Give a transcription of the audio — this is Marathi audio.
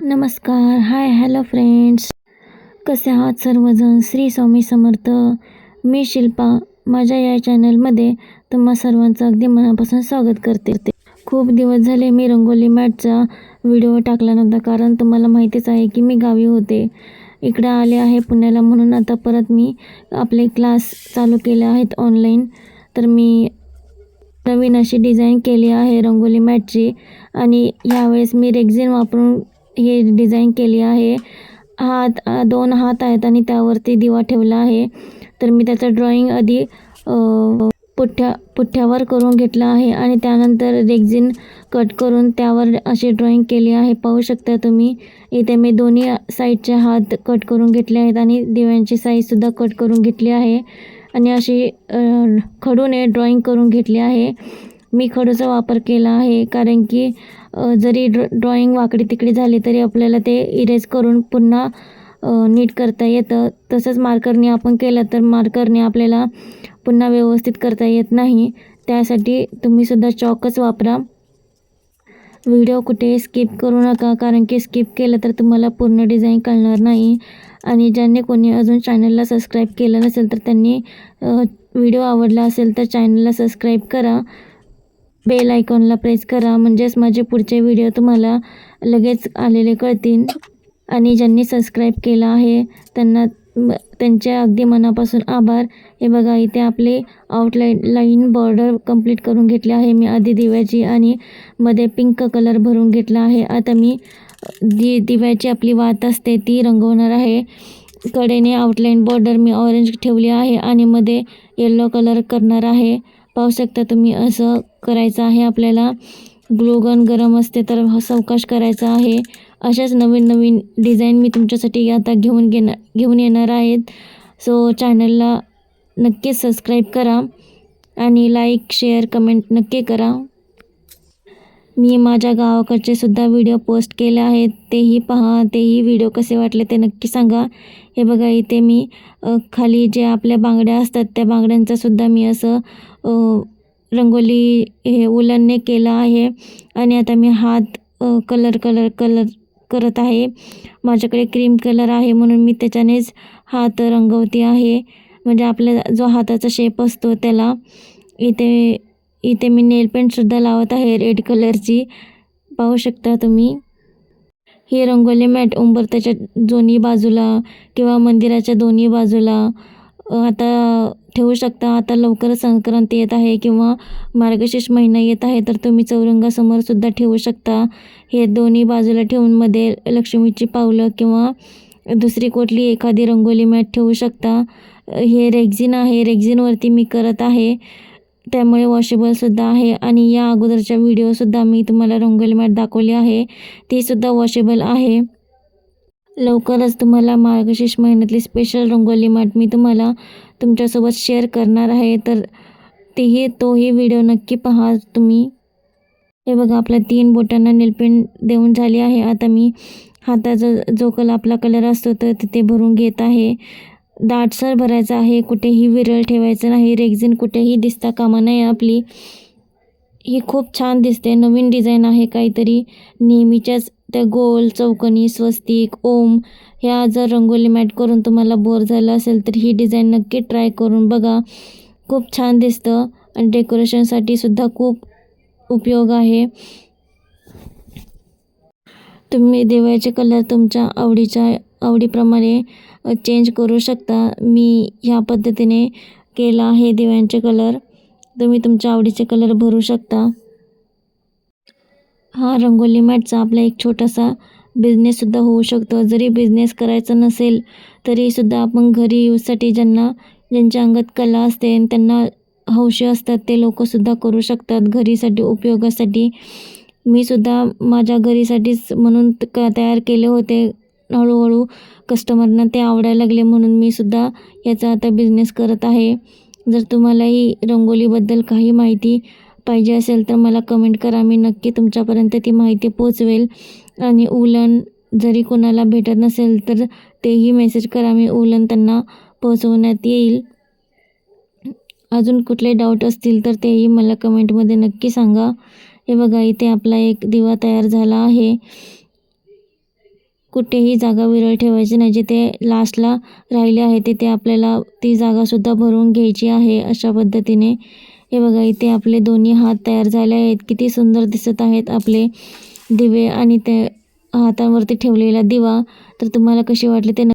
नमस्कार. हाय हॅलो फ्रेंड्स कसे आहात सर्वजण? श्री स्वामी समर्थ. मी शिल्पा. माझ्या या चॅनलमध्ये तुम्हा सर्वांचं अगदी मनापासून स्वागत करते. खूप दिवस झाले मी रंगोली मॅटचा व्हिडिओ टाकला नव्हता कारण तुम्हाला माहितीच आहे की मी गावी होते. इकडं आले आहे पुण्याला म्हणून आता परत मी आपले क्लास चालू केले आहेत ऑनलाईन तर मी नवीन अशी डिझाईन केली आहे रंगोली मॅटची. आणि यावेळेस मी रेक्झिन वापरून हे डिझाईन केली आहे. हात दोन हात आहेत आणि त्यावरती दिवा ठेवला आहे. तर मी त्याचं ड्रॉइंग आधी पुठ्ठ्या पुठ्ठ्यावर करून घेतलं आहे आणि त्यानंतर रेग्झिन कट करून त्यावर अशी ड्रॉइंग केली आहे. पाहू शकता तुम्ही इथे मी दोन्ही साईडचे हात कट करून घेतले आहेत आणि दिव्यांची साईजसुद्धा कट करून घेतली आहे. आणि अशी खडूने ड्रॉइंग करून घेतली आहे. मी खडूचा वापर केला आहे कारण की जरी ड्रॉ ड्रॉइंग वाकडी तिकडी झाली तरी आपल्याला ते इरेज करून पुन्हा नीट करता येतं. तसंच मार्करने आपण केलं तर मार्करने आपल्याला पुन्हा व्यवस्थित करता येत नाही. त्यासाठी तुम्हीसुद्धा चॉकच वापरा. व्हिडिओ कुठे स्किप करू नका कारण की स्किप केलं तर तुम्हाला पूर्ण डिझाईन कळणार नाही. आणि ज्यांनी कोणी अजून चॅनलला सबस्क्राईब केलं नसेल तर त्यांनी व्हिडिओ आवडला असेल तर चॅनलला सबस्क्राईब करा. बेल आयकॉनला प्रेस करा. म्हणजेच माझे पुढचे व्हिडिओ तुम्हाला लगेच आलेले कळतील. आणि ज्यांनी सबस्क्राईब केलं आहे त्यांना त्यांच्या त्यांचे अगदी मनापासून आभार. हे बघा इथे आपले आउटलाईन लाईन बॉर्डर कंप्लीट करून घेतले आहे. मी आधी दिव्याची आणि मध्ये पिंक कलर भरून घेतला आहे. आता मी दि दिव्याची आपली वात असते ती रंगवणार आहे. कडेने आउटलाईन बॉर्डर मी ऑरेंज ठेवली आहे आणि मध्ये येल्लो कलर करणार आहे. पाहू शकता तुम्ही असं करायचं आहे आपल्याला. ग्लोगन गरम असते तर सावकाश करायचा आहे. अशाच नवीन नवीन डिझाईन मी तुमच्यासाठी आता घेऊन घेणार घेऊन येणार आहेत. सो चॅनलला नक्कीच सबस्क्राईब करा आणि लाईक शेअर कमेंट नक्की करा. मी माझ्या गावाकडचे सुद्धा व्हिडिओ पोस्ट केले आहेत. तेही पहा तेही व्हिडिओ कसे वाटले ते नक्की सांगा. हे बघा इथे मी खाली जे आपल्या बांगड्या असतात त्या बांगड्यांचा सुद्धा मी असं रंगोली हे उलनने केलं आहे. आणि आता मी हात कलर कलर कलर करत आहे. माझ्याकडे क्रीम कलर आहे म्हणून मी त्याच्यानेच हात रंगवते आहे. म्हणजे आपल्या जो हाताचा शेप असतो त्याला इथे इथे मी नेल पेंटसुद्धा लावत आहे रेड कलरची. पाहू शकता तुम्ही. ही रंगोली मॅट उंबरत्याच्या दोन्ही बाजूला किंवा मंदिराच्या दोन्ही बाजूला आता ठेवू शकता. आता लवकरच संक्रांती येत आहे किंवा मार्गशीर्ष महिना येत आहे तर तुम्ही चौरंगासमोरसुद्धा ठेवू शकता. हे दोन्ही बाजूला ठेवून मध्ये लक्ष्मीची पावलं किंवा दुसरी कुठली एखादी रंगोली मॅट ठेवू शकता. हे रेग्झिन आहे. रेग्झिनवरती मी करत आहे. त्यामुळे वॉशेबलसुद्धा आहे. आणि या अगोदरच्या व्हिडिओसुद्धा मी तुम्हाला रंगोली मॅट दाखवली आहे. तीसुद्धा वॉशेबल आहे. लवकरच तुम्हाला मार्गशीर्ष महिन्यातली स्पेशल रंगोली मॅट मी तुम्हाला तुमच्यासोबत शेअर करणार आहे. तर तेही तोही व्हिडिओ नक्की पहा तुम्ही. हे बघा आपल्या तीन बोटांना नेलपेंट देऊन झाली आहे. आता मी हाताचा जो कलर आपला कलर असतो तर तिथे भरून घेत आहे. दाटसर भरायचा आहे कुठेही विरळ ठेवायचं नाही रेग्झिन कुठेही दिसता कामा नये आपली. ही खूप छान दिसते नवीन डिझाईन आहे काहीतरी. नेहमीच्याच त्या गोल चौकनी स्वस्तिक ओम ह्या जर रंगोली मॅट करून तुम्हाला बोर झालं असेल तर ही डिझाईन नक्की ट्राय करून बघा. खूप छान दिसतं आणि डेकोरेशनसाठी सुद्धा खूप उपयोग आहे. तुम्ही दिव्याचे कलर तुमच्या आवडीच्या आवडीप्रमाणे चेंज करू शकता. मी ह्या पद्धतीने केला आहे दिव्यांचे कलर तुम्ही तुमच्या आवडीचे कलर भरू शकता. हा रंगोली मॅटचा आपला एक छोटासा बिझनेससुद्धा होऊ शकतो. जरी बिझनेस करायचा नसेल तरीसुद्धा आपण घरी यूजसाठी ज्यांना ज्यांच्या अंगात कला असते आणि त्यांना हौशी असतात ते लोकंसुद्धा करू शकतात घरीसाठी उपयोगासाठी. मी सुद्धा माझ्या घरीसाठीच म्हणून त- क तयार केले होते. हळूहळू कस्टमरना ते आवडायला लागले म्हणून मी सुद्धा याचा आता बिझनेस करत आहे. जर तुम्हालाही रंगोलीबद्दल काही माहिती पाहिजे असेल तर मला कमेंट करा. मी नक्की तुमच्यापर्यंत ती माहिती पोचवेल आणि उलन जरी कोणाला भेटत नसेल तर तेही मेसेज करा. मी उलन त्यांना पोचवण्यात येईल. अजून कुठले डाऊट असतील तर तेही मला कमेंटमध्ये नक्की सांगा. हे बघा इथे आपला एक दिवा तयार झाला आहे. कुठेही जागा विरळ ठेवायची नाही. जिथे लास्टला राहिले आहे तिथे आपल्याला ती जागासुद्धा भरून घ्यायची आहे अशा पद्धतीने. हे बघा इथे आपले दोन्ही हात तयार झाले आहेत. किती सुंदर दिसत आहेत आपले दिवे आणि ते हातावरती ठेवलेला दिवा. तर तुम्हाला कसे वाटले ते